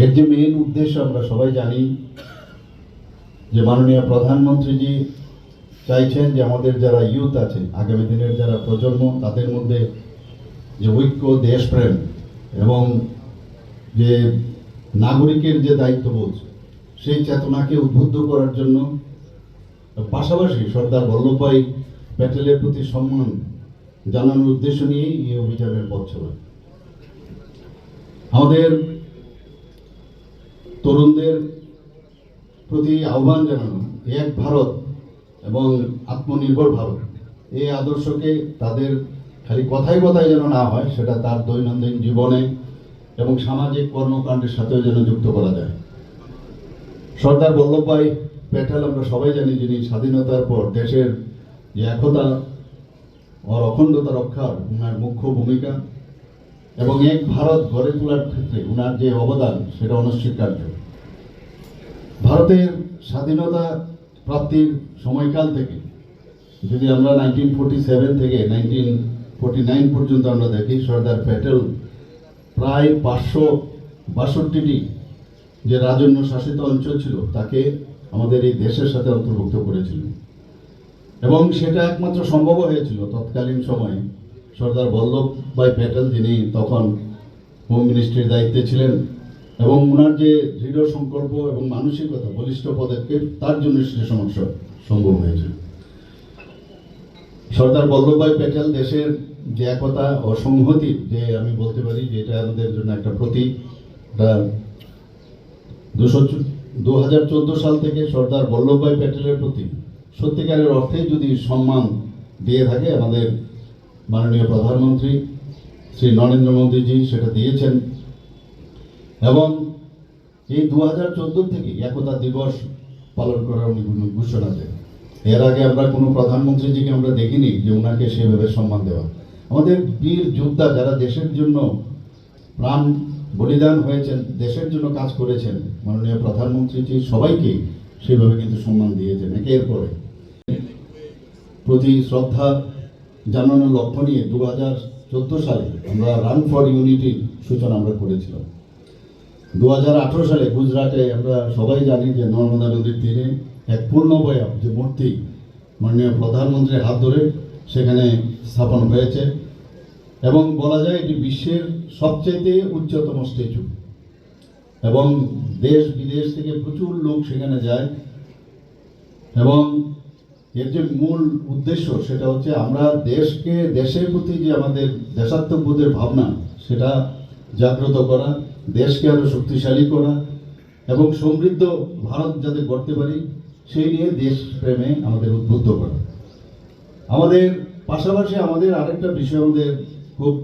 এর যে মেন উদ্দেশ্য আমরা সবাই জানি, যে মাননীয় প্রধানমন্ত্রীজি চাইছেন যে আমাদের যারা ইউথ আছে, আগামী দিনের যারা প্রজন্ম, তাদের মধ্যে যে ঐক্য, দেশপ্রেম এবং যে নাগরিকের যে দায়িত্ববোধ, সেই চেতনাকে উদ্বুদ্ধ করার জন্য পাশাপাশি সর্দার বল্লভভাই প্যাটেলের প্রতি সম্মান জানানোর উদ্দেশ্য নিয়েই এই অভিযানের পথ চলা। আমাদের তরুণদের প্রতি আহ্বান জানানো এক ভারত এবং আত্মনির্ভর ভারত। এই আদর্শকে তাদের খালি কথাই কথায় যেন না হয়, সেটা তার দৈনন্দিন জীবনে এবং সামাজিক কর্মকাণ্ডের সাথেও যেন যুক্ত করা যায়। সর্দার বল্লভভাই প্যাটেল, আমরা সবাই জানি যিনি স্বাধীনতার পর দেশের যে একতা ওর অখণ্ডতা রক্ষার ওনার মুখ্য ভূমিকা এবং এক ভারত গড়ে তোলার ক্ষেত্রে ওনার যে অবদান, সেটা অনস্বীকার্য। ভারতের স্বাধীনতা প্রাপ্তির সময়কাল থেকে, যদি আমরা নাইনটিন ফোর্টি সেভেন থেকে নাইনটিন ফোর্টি নাইন পর্যন্ত আমরা দেখি, সর্দার প্যাটেল প্রায় পাঁচশো বাষট্টিটি যে রাজন্য শাসিত অঞ্চল ছিল, তাকে আমাদের এই দেশের সাথে অন্তর্ভুক্ত করেছিলেন এবং সেটা একমাত্র সম্ভব হয়েছিল তৎকালীন সময়ে। সর্দার বল্লভভাই প্যাটেল, যিনি তখন হোম মিনিস্ট্রির দায়িত্বে ছিলেন এবং ওনার যে দৃঢ় সংকল্প এবং মানসিকতা, বলিষ্ঠ পদক্ষেপ, তার জন্য সে সমস্যা সম্ভব হয়েছে। সর্দার বল্লভভাই প্যাটেল দেশের যে একতা ও সংহতির যে আমি বলতে পারি যে এটা আমাদের জন্য একটা প্রতীক দুশো দু হাজার চোদ্দ সাল থেকে সর্দার বল্লভভাই প্যাটেলের প্রতি সত্যিকারের অর্থেই যদি সম্মান দিয়ে থাকে আমাদের মাননীয় প্রধানমন্ত্রী শ্রী নরেন্দ্র মোদীজি, সেটা দিয়েছেন। এবং এই দু হাজার চোদ্দ থেকে একতা দিবস পালন করার উনি ঘোষণা দেন। এর আগে আমরা কোনো প্রধানমন্ত্রীজিকে আমরা দেখিনি যে ওনাকে সেভাবে সম্মান দেওয়া। আমাদের বীর যোদ্ধা যারা দেশের জন্য প্রাণ বলিদান হয়েছেন, দেশের জন্য কাজ করেছেন, মাননীয় প্রধানমন্ত্রীজি সবাইকে সেভাবে কিন্তু সম্মান দিয়েছেন একের পরে প্রতি শ্রদ্ধা জানানোর লক্ষ্য নিয়ে দু হাজার চোদ্দ সালে আমরা রান ফর ইউনিটির সূচনা আমরা করেছিলাম। দু হাজার আঠেরো সালে গুজরাটে আমরা সবাই জানি যে নর্মদা নদীর তীরে এক পূর্ণবয়ব যে মূর্তি মাননীয় প্রধানমন্ত্রীর হাত ধরে সেখানে স্থাপন হয়েছে। এবং বলা যায় এটি বিশ্বের সবচেয়ে উচ্চতম স্ট্যাচু। এবং দেশ বিদেশ থেকে প্রচুর লোক সেখানে যায়। এবং এর যে মূল উদ্দেশ্য সেটা হচ্ছে আমরা দেশকে, দেশের প্রতি যে আমাদের দেশাত্মবোধের ভাবনা, সেটা জাগ্রত করা। দেশকে আরও শক্তিশালী করা এবং সমৃদ্ধ ভারত যাতে গড়তে পারি, সেই নিয়ে দেশপ্রেমে আমাদের উদ্বুদ্ধ করা। আমাদের পাশাপাশি আমাদের আরেকটা বিষয় আমাদের খুব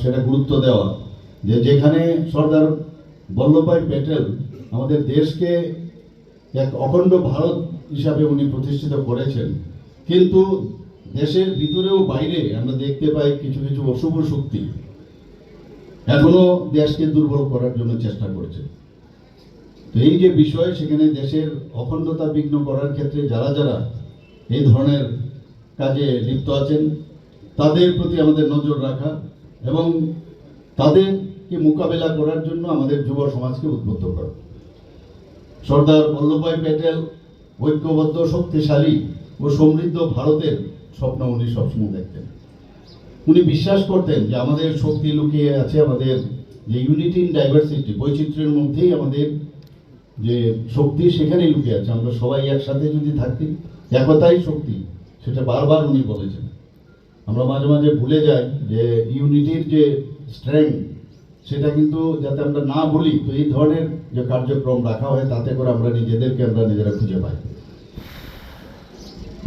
সেটা গুরুত্ব দেওয়া, যে যেখানে সর্দার বল্লভভাই প্যাটেল আমাদের দেশকে এক অখণ্ড ভারত হিসাবে উনি প্রতিষ্ঠিত করেছেন, কিন্তু দেশের ভিতরেও বাইরে আমরা দেখতে পাই কিছু কিছু অশুভ শক্তি। এখনও দেশকে দুর্বল করার জন্য চেষ্টা করছে। তো এই যে বিষয়, সেখানে দেশের অখণ্ডতা বিঘ্ন করার ক্ষেত্রে যারা যারা এই ধরনের কাজে লিপ্ত আছেন, তাদের প্রতি আমাদের নজর রাখা এবং তাদেরকে মোকাবেলা করার জন্য আমাদের যুব সমাজকে উদ্বুদ্ধ করা। সর্দার বল্লভভাই প্যাটেল ঐক্যবদ্ধ, শক্তিশালী ও সমৃদ্ধ ভারতের স্বপ্ন উনি সবসময় দেখতেন। উনি বিশ্বাস করতেন যে আমাদের শক্তি লুকিয়ে আছে, আমাদের যে ইউনিটি ইন ডাইভার্সিটি বৈচিত্র্যের মধ্যেই আমাদের যে শক্তি সেখানেই লুকিয়ে আছে। আমরা সবাই একসাথে যদি থাকি, একতাই শক্তি, সেটা বারবার উনি বলেছেন। আমরা মাঝে মাঝে ভুলে যাই যে ইউনিটির যে স্ট্রেংথ সেটা কিন্তু যাতে আমরা না বলি, তো এই ধরনের যে কার্যক্রম রাখা হয়, তাতে করে আমরা নিজেদেরকে আমরা নিজেরা খুঁজে পাই।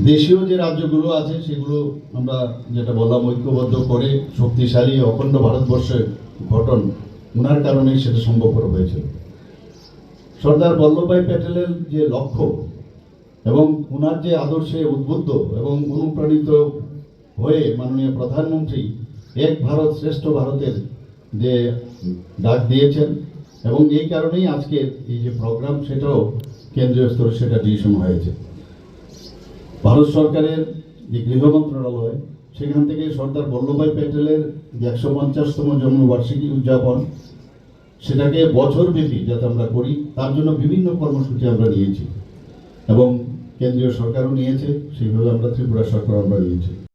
দেশীয় যে রাজ্যগুলো আছে, সেগুলো আমরা যেটা বললাম, ঐক্যবদ্ধ করে শক্তিশালী, অখণ্ড ভারতবর্ষের গঠন ওনার কারণেই সেটা সম্ভবপর হয়েছিল। সর্দার বল্লভভাই প্যাটেলের যে লক্ষ্য এবং ওনার যে আদর্শে উদ্বুদ্ধ এবং অনুপ্রাণিত হয়ে মাননীয় প্রধানমন্ত্রী এক ভারত শ্রেষ্ঠ ভারতের যে ডাক দিয়েছেন এবং এই কারণেই আজকে এই যে প্রোগ্রাম, সেটাও কেন্দ্রীয় স্তরে সেটা ডিসিশন হয়েছে। ভারত সরকারের যে গৃহ মন্ত্রণালয়, সেখান থেকে সর্দার বল্লভভাই প্যাটেলের যে একশো পঞ্চাশতম জন্মবার্ষিকী উদযাপন, সেটাকে বছরব্যাপী যাতে আমরা করি, তার জন্য বিভিন্ন কর্মসূচি আমরা নিয়েছি এবং কেন্দ্রীয় সরকারও নিয়েছে, সেইভাবে আমরা ত্রিপুরা সরকার আমরা নিয়েছি।